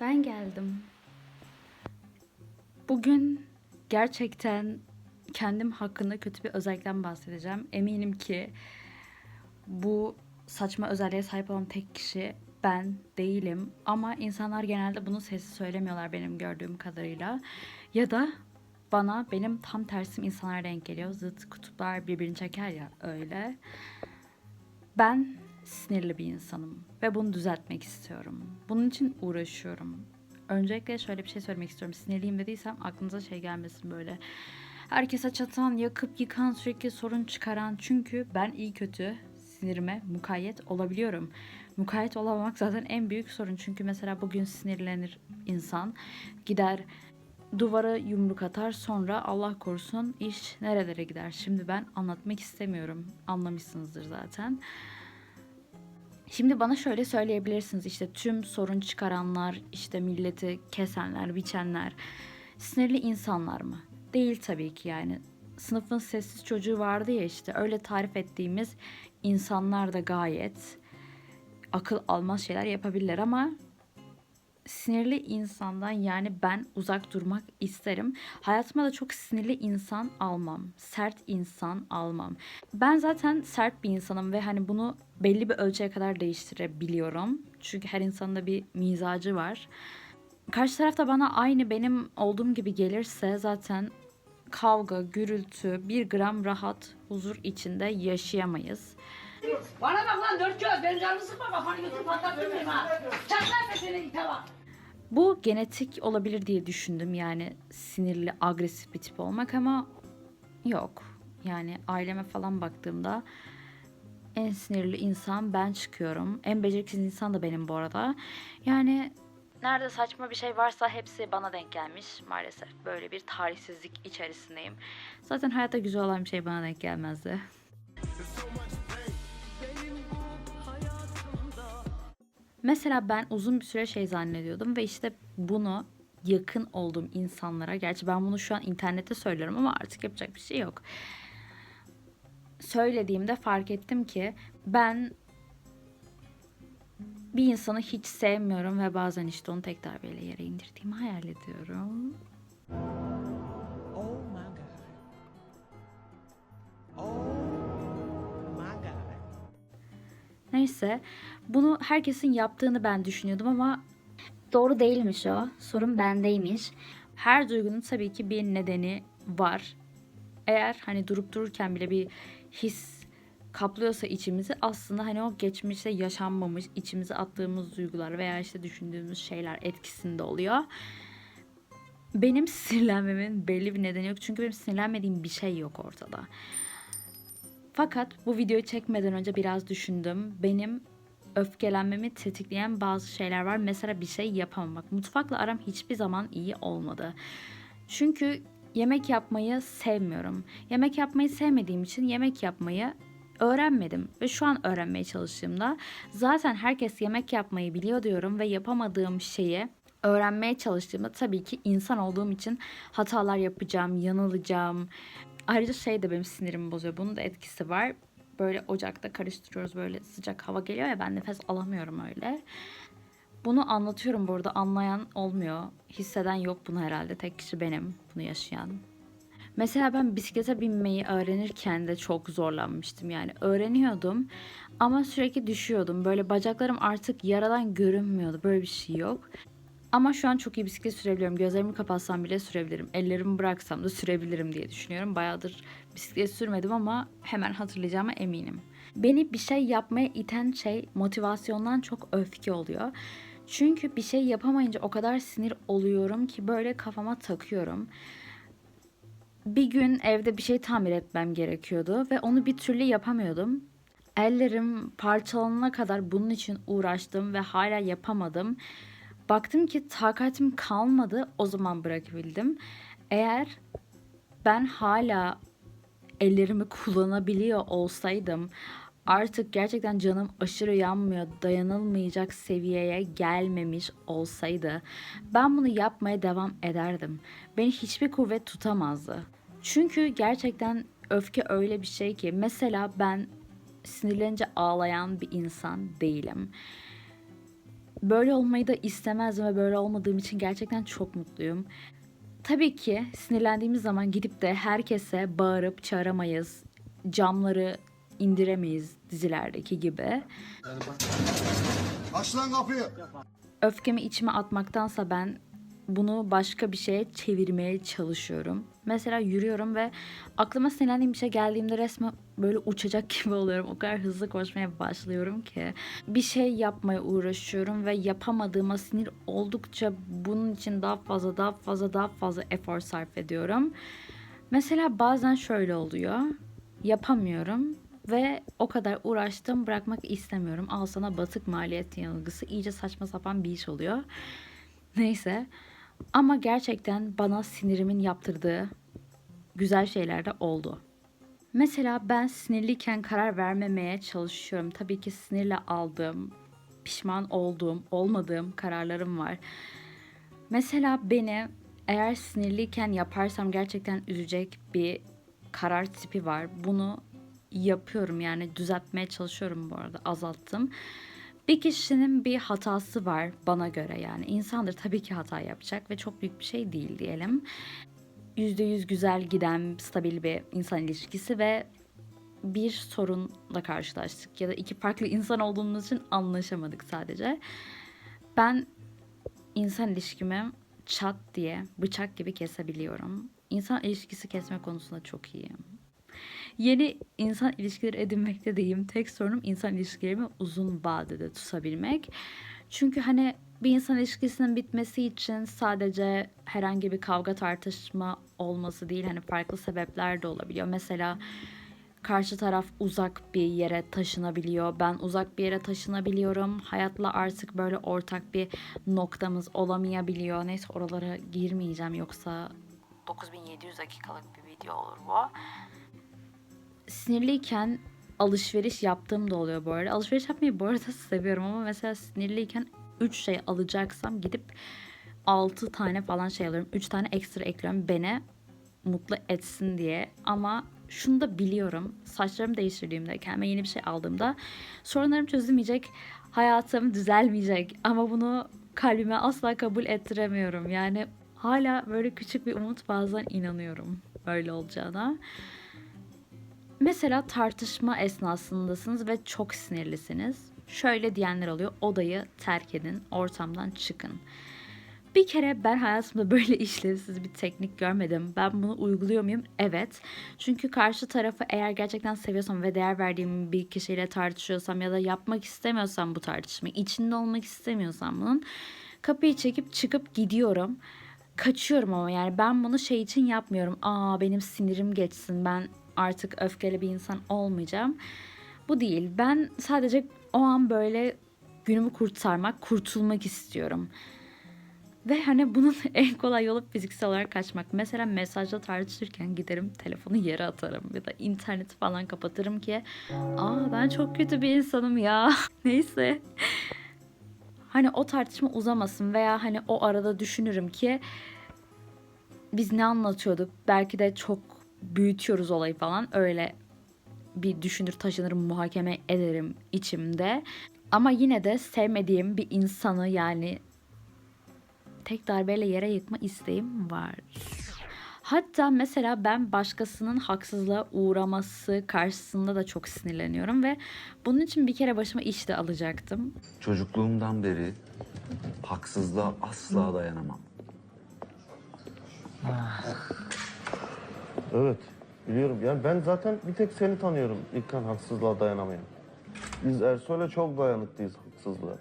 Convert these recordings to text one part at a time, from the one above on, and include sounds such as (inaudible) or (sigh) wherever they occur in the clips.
Ben geldim. Bugün gerçekten kendim hakkında kötü bir özellikten bahsedeceğim. Eminim ki bu saçma özelliğe sahip olan tek kişi ben değilim. Ama insanlar genelde bunu sessiz söylemiyorlar benim gördüğüm kadarıyla. Ya da bana benim tam tersim insanlar denk geliyor. Zıt kutuplar birbirini çeker ya öyle. Ben sinirli bir insanım ve bunu düzeltmek istiyorum. Bunun için uğraşıyorum. Öncelikle şöyle bir şey söylemek istiyorum. Sinirliyim dediysem aklınıza şey gelmesin böyle. Herkese çatan, yakıp yıkan, sürekli sorun çıkaran. Çünkü ben iyi kötü sinirime mukayyet olabiliyorum. Mukayyet olamamak zaten en büyük sorun. Çünkü mesela bugün sinirlenir insan. Gider duvara yumruk atar sonra Allah korusun iş nerelere gider. Şimdi ben anlatmak istemiyorum. Anlamışsınızdır zaten. Şimdi bana şöyle söyleyebilirsiniz işte tüm sorun çıkaranlar, işte milleti kesenler, biçenler sinirli insanlar mı? Değil tabii ki yani. Sınıfın sessiz çocuğu vardı ya işte öyle tarif ettiğimiz insanlar da gayet akıl almaz şeyler yapabilirler ama sinirli insandan yani ben uzak durmak isterim. Hayatıma da çok sinirli insan almam. Sert insan almam. Ben zaten sert bir insanım ve hani bunu belli bir ölçüye kadar değiştirebiliyorum. Çünkü her insanın da bir mizacı var. Karşı tarafta bana aynı benim olduğum gibi gelirse zaten kavga, gürültü, bir gram rahat, huzur içinde yaşayamayız. Bana bak lan dört göz benim canımı sıkma kafanı götür patlattırmayayım ha. Çatlar seni ite bak. Bu genetik olabilir diye düşündüm yani sinirli, agresif bir tip olmak ama yok. Yani aileme falan baktığımda en sinirli insan ben çıkıyorum. En beceriksiz insan da benim bu arada. Yani nerede saçma bir şey varsa hepsi bana denk gelmiş maalesef. Böyle bir tarihsizlik içerisindeyim. Zaten hayatta güzel olan bir şey bana denk gelmezdi. Mesela ben uzun bir süre şey zannediyordum ve işte bunu yakın olduğum insanlara, gerçi ben bunu şu an internette söylüyorum ama artık yapacak bir şey yok. Söylediğimde fark ettim ki ben bir insanı hiç sevmiyorum ve bazen işte onu tek darbeyle yere indirdiğimi hayal ediyorum. Neyse bunu herkesin yaptığını ben düşünüyordum ama doğru değilmiş o. Sorun bendeymiş. Her duygunun tabii ki bir nedeni var. Eğer hani durup dururken bile bir his kaplıyorsa içimizi aslında hani o geçmişte yaşanmamış içimize attığımız duygular veya işte düşündüğümüz şeyler etkisinde oluyor. Benim (laughs) sinirlenmemin belli bir nedeni yok. Çünkü benim sinirlenmediğim bir şey yok ortada. Fakat bu videoyu çekmeden önce biraz düşündüm. Benim öfkelenmemi tetikleyen bazı şeyler var. Mesela bir şey yapamamak. Mutfakla aram hiçbir zaman iyi olmadı. Çünkü yemek yapmayı sevmiyorum. Yemek yapmayı sevmediğim için yemek yapmayı öğrenmedim ve şu an öğrenmeye çalıştığımda zaten herkes yemek yapmayı biliyor diyorum ve yapamadığım şeyi öğrenmeye çalıştığımda tabii ki insan olduğum için hatalar yapacağım, yanılacağım. Ayrıca şey de benim sinirimi bozuyor. Bunun da etkisi var. Böyle ocakta karıştırıyoruz böyle sıcak hava geliyor ya ben nefes alamıyorum öyle. Bunu anlatıyorum burada anlayan olmuyor. Hisseden yok bunu herhalde. Tek kişi benim bunu yaşayan. Mesela ben bisiklete binmeyi öğrenirken de çok zorlanmıştım. Yani öğreniyordum ama sürekli düşüyordum. Böyle bacaklarım artık yaradan görünmüyordu. Böyle bir şey yok. Ama şu an çok iyi bisiklet sürebiliyorum. Gözlerimi kapatsam bile sürebilirim. Ellerimi bıraksam da sürebilirim diye düşünüyorum. Bayağıdır bisiklet sürmedim ama hemen hatırlayacağıma eminim. Beni bir şey yapmaya iten şey motivasyondan çok öfke oluyor. Çünkü bir şey yapamayınca o kadar sinir oluyorum ki böyle kafama takıyorum. Bir gün evde bir şey tamir etmem gerekiyordu ve onu bir türlü yapamıyordum. Ellerim parçalanana kadar bunun için uğraştım ve hala yapamadım. Baktım ki takatim kalmadı o zaman bırakabildim. Eğer ben hala ellerimi kullanabiliyor olsaydım artık gerçekten canım aşırı yanmıyor, dayanılmayacak seviyeye gelmemiş olsaydı ben bunu yapmaya devam ederdim. Beni hiçbir kuvvet tutamazdı. Çünkü gerçekten öfke öyle bir şey ki mesela ben sinirlenince ağlayan bir insan değilim Böyle olmayı da istemezdim ve böyle olmadığım için gerçekten çok mutluyum. Tabii ki sinirlendiğimiz zaman gidip de herkese bağırıp çağıramayız. Camları indiremeyiz dizilerdeki gibi. Aç lan kapıyı. öfkemi içime atmaktansa ben bunu başka bir şeye çevirmeye çalışıyorum. Mesela yürüyorum ve aklıma sinirlendiğim bir şey geldiğimde resmen böyle uçacak (laughs) gibi oluyorum. O kadar hızlı koşmaya başlıyorum ki. Bir şey yapmaya uğraşıyorum ve yapamadığıma sinir oldukça bunun için daha fazla daha fazla daha fazla efor sarf ediyorum. Mesela bazen şöyle oluyor. Yapamıyorum ve o kadar uğraştım bırakmak istemiyorum. Al sana batık maliyet yanılgısı. İyice saçma sapan bir iş oluyor. Neyse. Ama gerçekten bana sinirimin yaptırdığı güzel şeyler de oldu. Mesela ben sinirliyken karar vermemeye çalışıyorum. Tabii ki sinirle aldığım, pişman olduğum, olmadığım kararlarım var. Mesela beni eğer sinirliyken yaparsam gerçekten üzecek bir karar tipi var. Bunu yapıyorum yani düzeltmeye çalışıyorum bu arada azalttım. Bir kişinin bir hatası var bana göre yani insandır tabii ki hata yapacak ve çok büyük bir şey değil diyelim. %100 güzel giden stabil bir insan ilişkisi ve bir sorunla karşılaştık ya da iki farklı insan olduğumuz için anlaşamadık sadece. Ben insan ilişkimi çat diye bıçak gibi kesebiliyorum. İnsan ilişkisi kesme konusunda çok iyiyim. Yeni insan ilişkileri edinmekte deyim. Tek sorunum insan ilişkilerimi uzun vadede tutabilmek. Çünkü hani bir insan ilişkisinin bitmesi için sadece herhangi bir kavga tartışma olması değil hani farklı sebepler de olabiliyor. Mesela karşı taraf uzak bir yere taşınabiliyor. Ben uzak bir yere taşınabiliyorum. Hayatla artık böyle ortak bir noktamız olamayabiliyor. Neyse oralara girmeyeceğim yoksa 9700 dakikalık bir video olur bu sinirliyken alışveriş yaptığım da oluyor bu arada. Alışveriş yapmayı bu arada (laughs) seviyorum ama mesela sinirliyken 3 şey alacaksam gidip 6 tane falan şey alıyorum. 3 tane ekstra ekliyorum beni mutlu etsin diye. Ama şunu da biliyorum. Saçlarımı değiştirdiğimde, kendime yeni bir şey aldığımda sorunlarım çözülmeyecek, hayatım düzelmeyecek. Ama bunu kalbime asla kabul ettiremiyorum. Yani hala böyle küçük bir umut bazen inanıyorum böyle olacağına. Mesela tartışma esnasındasınız ve çok sinirlisiniz. Şöyle diyenler oluyor. Odayı terk edin, ortamdan çıkın. Bir kere ben hayatımda (laughs) böyle işlevsiz bir teknik görmedim. Ben bunu uyguluyor muyum? Evet. Çünkü karşı tarafı eğer gerçekten seviyorsam ve değer verdiğim bir kişiyle tartışıyorsam ya da yapmak istemiyorsam bu tartışmayı, içinde olmak istemiyorsam bunun kapıyı çekip çıkıp gidiyorum. Kaçıyorum ama yani ben bunu şey için yapmıyorum. Aa benim sinirim geçsin ben artık öfkeli bir insan olmayacağım. Bu değil. Ben sadece o an böyle günümü kurtarmak, kurtulmak istiyorum. Ve hani bunun (laughs) en kolay yolu fiziksel olarak kaçmak. Mesela mesajla tartışırken giderim telefonu yere atarım ya da interneti falan kapatırım ki aa ben çok kötü bir insanım ya. (laughs) Neyse. Hani o tartışma uzamasın veya hani o arada düşünürüm ki biz ne anlatıyorduk? Belki de çok büyütüyoruz olayı falan. Öyle bir düşünür taşınırım muhakeme ederim içimde. Ama yine de sevmediğim bir insanı yani tek darbeyle yere yıkma isteğim var. Hatta mesela ben başkasının haksızlığa uğraması karşısında da çok sinirleniyorum ve bunun için bir kere başıma iş de alacaktım. Çocukluğumdan beri haksızlığa asla dayanamam. Evet, biliyorum. Yani ben zaten bir tek seni tanıyorum İlkan haksızlığa dayanamayan. Biz Ersoy'la çok dayanıklıyız haksızlığa.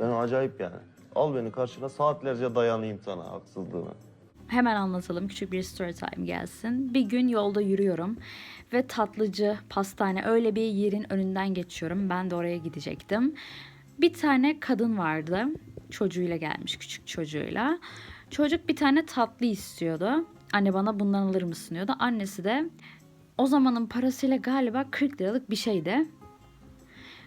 Ben acayip yani. Al beni karşına saatlerce dayanayım sana haksızlığına. Hemen anlatalım. Küçük bir story time gelsin. Bir gün yolda yürüyorum ve tatlıcı, pastane öyle bir yerin önünden geçiyorum. Ben de oraya gidecektim. Bir tane kadın vardı. Çocuğuyla gelmiş, küçük çocuğuyla. Çocuk bir tane tatlı istiyordu. Anne bana bundan alır mısın diyordu. Annesi de o zamanın parasıyla galiba 40 liralık bir şeydi.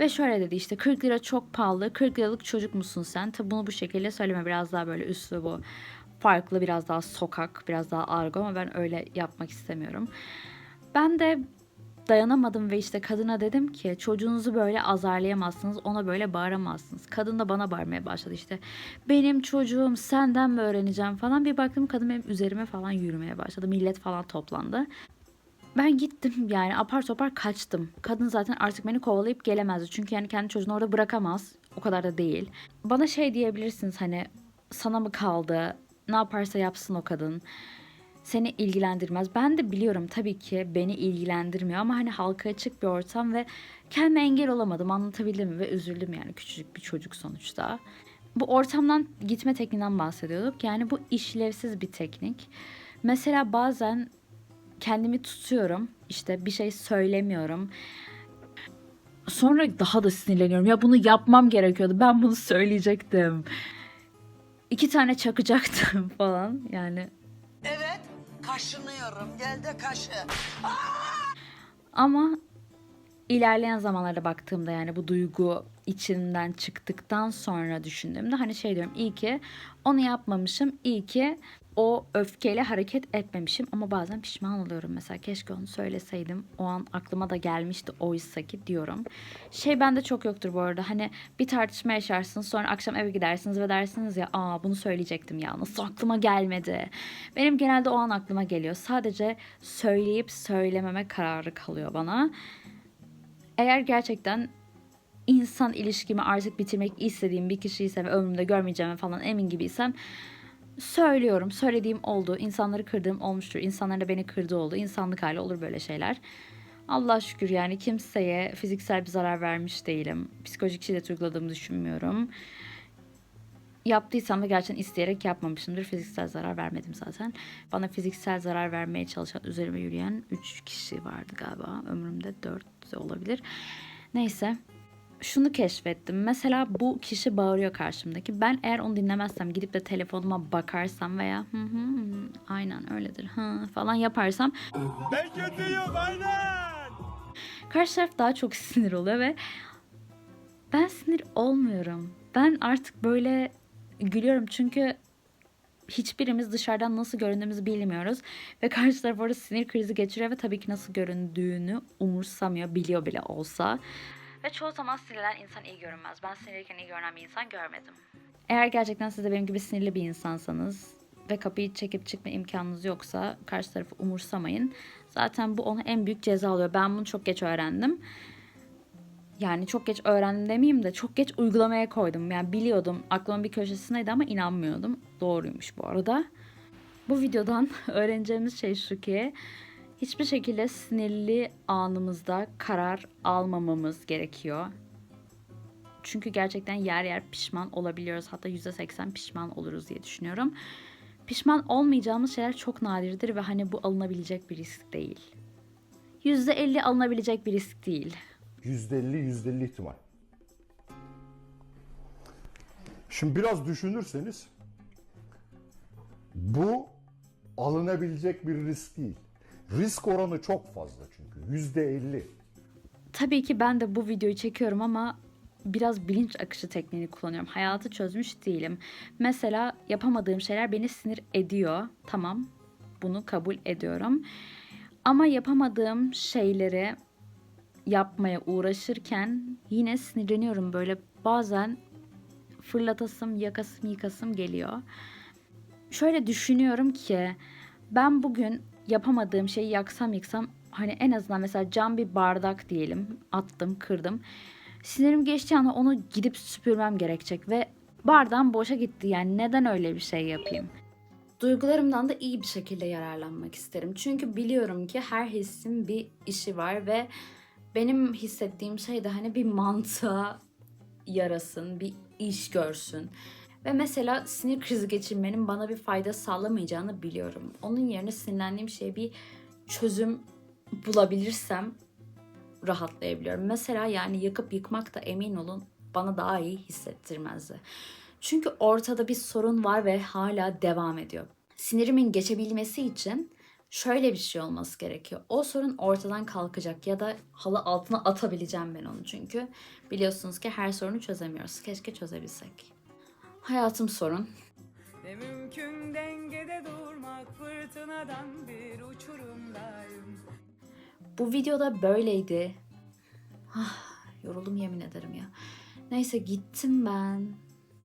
Ve şöyle dedi işte 40 lira çok pahalı. 40 liralık çocuk musun sen? Tabi bunu bu şekilde söyleme biraz daha böyle üstü bu farklı biraz daha sokak biraz daha argo ama ben öyle yapmak istemiyorum. Ben de dayanamadım ve işte kadına dedim ki çocuğunuzu böyle azarlayamazsınız, ona böyle bağıramazsınız. Kadın da bana bağırmaya başladı işte. Benim çocuğum senden mi öğreneceğim falan. Bir baktım kadın benim üzerime falan yürümeye başladı. Millet falan toplandı. Ben gittim yani apar topar kaçtım. Kadın zaten artık beni kovalayıp gelemezdi. Çünkü yani kendi çocuğunu orada bırakamaz. O kadar da değil. Bana şey diyebilirsiniz hani sana mı kaldı? Ne yaparsa yapsın o kadın seni ilgilendirmez. Ben de biliyorum tabii ki beni ilgilendirmiyor ama hani halka açık bir ortam ve kendime engel olamadım anlatabildim mi ve üzüldüm yani küçücük bir çocuk sonuçta. Bu ortamdan gitme tekniğinden bahsediyorduk. Yani bu işlevsiz bir teknik. Mesela bazen kendimi tutuyorum. işte bir şey söylemiyorum. Sonra daha da sinirleniyorum. Ya bunu yapmam gerekiyordu. Ben bunu söyleyecektim. İki tane çakacaktım (laughs) falan. Yani kaşınıyorum. Gel de kaşı. Ama ilerleyen zamanlarda baktığımda yani bu duygu içinden çıktıktan sonra düşündüğümde hani şey diyorum iyi ki onu yapmamışım iyi ki o öfkeyle hareket etmemişim ama bazen pişman oluyorum mesela keşke onu söyleseydim o an aklıma da gelmişti oysa ki diyorum. Şey bende çok yoktur bu arada hani bir tartışma yaşarsınız sonra akşam eve gidersiniz ve dersiniz ya aa bunu söyleyecektim ya nasıl aklıma gelmedi. Benim genelde o an aklıma geliyor sadece söyleyip söylememe kararı kalıyor bana. Eğer gerçekten insan ilişkimi artık bitirmek istediğim bir kişiyse ve ömrümde görmeyeceğime falan emin gibiysem söylüyorum. Söylediğim oldu. İnsanları kırdığım olmuştur. İnsanların da beni kırdığı oldu. İnsanlık hali olur böyle şeyler. Allah şükür yani kimseye fiziksel bir zarar vermiş değilim. Psikolojik şiddet uyguladığımı düşünmüyorum. Yaptıysam da gerçekten isteyerek yapmamışımdır. Fiziksel zarar vermedim zaten. Bana fiziksel zarar vermeye çalışan, üzerime yürüyen 3 kişi vardı galiba. Ömrümde 4 de olabilir. Neyse şunu keşfettim. Mesela bu kişi bağırıyor karşımdaki. Ben eğer onu dinlemezsem gidip de telefonuma bakarsam veya hı hı, hı, aynen öyledir hı falan yaparsam Ben kötüyüm aynen. karşı taraf daha çok (laughs) sinir oluyor ve ben sinir olmuyorum. Ben artık böyle gülüyorum çünkü hiçbirimiz dışarıdan nasıl göründüğümüzü bilmiyoruz. Ve karşı taraf orada sinir krizi geçiriyor ve tabii ki nasıl göründüğünü umursamıyor, biliyor bile olsa. Ve çoğu zaman sinirlen insan iyi görünmez. Ben sinirliyken iyi görünen bir insan görmedim. Eğer gerçekten siz de benim gibi sinirli bir insansanız ve kapıyı çekip çıkma imkanınız yoksa karşı tarafı umursamayın. Zaten bu ona en büyük ceza oluyor. Ben bunu çok geç öğrendim. Yani çok geç öğrendim demeyeyim de çok geç uygulamaya koydum. Yani biliyordum aklımın bir köşesindeydi ama inanmıyordum. Doğruymuş bu arada. Bu videodan (laughs) öğreneceğimiz şey şu ki hiçbir şekilde sinirli anımızda karar almamamız gerekiyor. Çünkü gerçekten yer yer pişman olabiliyoruz. Hatta %80 pişman oluruz diye düşünüyorum. Pişman olmayacağımız şeyler çok nadirdir ve hani bu alınabilecek bir risk değil. %50 alınabilecek bir risk değil. %50 %50 ihtimal. Şimdi biraz düşünürseniz bu alınabilecek bir risk değil. Risk oranı çok fazla çünkü. %50. Tabii ki ben de bu videoyu çekiyorum ama biraz bilinç akışı tekniğini kullanıyorum. Hayatı çözmüş değilim. Mesela yapamadığım şeyler beni sinir ediyor. Tamam. Bunu kabul ediyorum. Ama yapamadığım şeyleri yapmaya uğraşırken yine sinirleniyorum böyle bazen fırlatasım, yakasım, yıkasım geliyor. Şöyle düşünüyorum ki ben bugün yapamadığım şeyi yaksam yıksam hani en azından mesela cam bir bardak diyelim attım kırdım. Sinirim geçtiği anda onu gidip süpürmem gerekecek ve bardağım boşa gitti yani neden öyle bir şey yapayım? Duygularımdan da iyi bir şekilde yararlanmak isterim. Çünkü biliyorum ki her hissin bir işi var ve benim hissettiğim şey de hani bir mantığa yarasın, bir iş görsün. Ve mesela sinir krizi geçirmenin bana bir fayda sağlamayacağını biliyorum. Onun yerine sinirlendiğim şeye bir çözüm bulabilirsem rahatlayabiliyorum. Mesela yani yakıp yıkmak da emin olun bana daha iyi hissettirmezdi. Çünkü ortada bir sorun var ve hala devam ediyor. Sinirimin geçebilmesi için şöyle bir şey olması gerekiyor. O sorun ortadan kalkacak ya da halı altına atabileceğim ben onu çünkü. Biliyorsunuz ki her sorunu çözemiyoruz. Keşke çözebilsek. Hayatım sorun. Ne mümkün dengede durmak fırtınadan bir uçurumdayım. Bu videoda böyleydi. Ah, yoruldum yemin ederim ya. Neyse gittim ben.